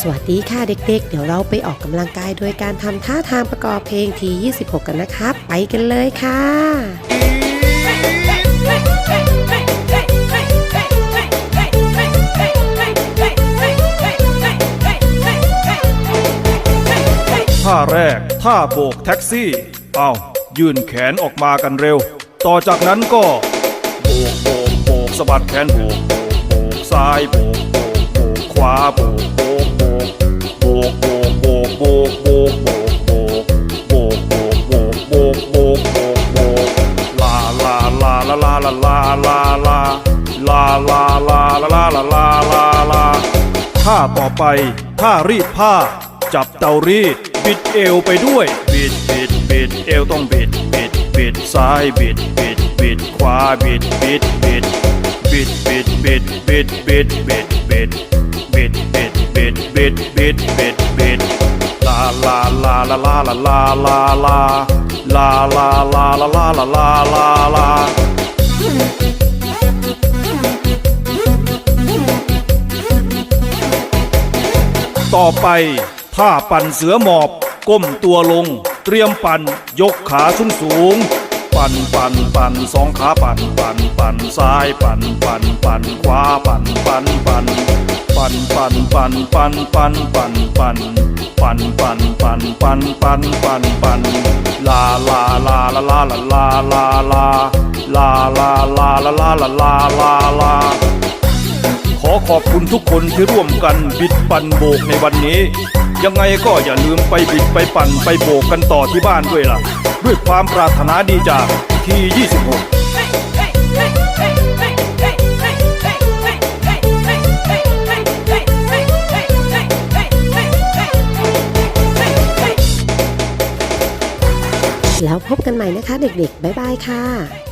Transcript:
สวัสดีค่ะเด็กๆ เดี๋ยวเราไปออกกำลังกายโดยการทำท่าทางประกอบเพลงที 26 กันนะครับ ไปกันเลยค่ะท่าแรกท่าโบกแท็กซี่ เอายื่นแขนออกมากันเร็ว ต่อจากนั้นก็ โบกโบกโบกสะบัดแขนโบกโบกซ้ายโบกโบกขวาโบกโบก โบกโบกโบกโบกโบกโบโบกโบโบกโบโบกโบกโบกลาลาลาลาลาลาลาลาลาลาลาลาลาลาลาลาลาลาท่าต่อไปท่ารีดผ้า จับเตารีดบิดเอวไปด้วยบิดบิดบิดเอวต้องบิดบิดบิดซ้ายบิดบิดบิดขวาบิดบิดบิดบิดบิดบิดบิดบิดบิดบิดบิดบิดบิดบิดบิดบิดบิด ลาลาลาลาลาลาลาลาลาลาลาลาลาลาลาลาลาต่อไปท่าปั่นเสือหมอบ ก้มตัวลง เตรียมปั่น ยกขาสูงสูง ปั่นปั่นปั่นสองขาปั่นปั่นปั่นซ้ายปั่นปั่นปั่นขวาปั่นปั่นปั่น ปั่นปั่นปั่นปั่นปั่นปั่นปั่นปั่นปั่นปั่นปั่นปั่นปั่นปั่นลาลาลาลาลาลาลาลาลาลาลาลาลาลาลาลาลาลาขอขอบคุณทุกคนที่ร่วมกันบิดปั่นโบกในวันนี้ ยังไงก็อย่าลืมไปบิดไปปั่นไปโบกกันต่อที่บ้านด้วยล่ะ ด้วยความปรารถนาดีจากที 26 แล้วพบกันใหม่นะคะเด็กๆ บ๊ายบายค่ะ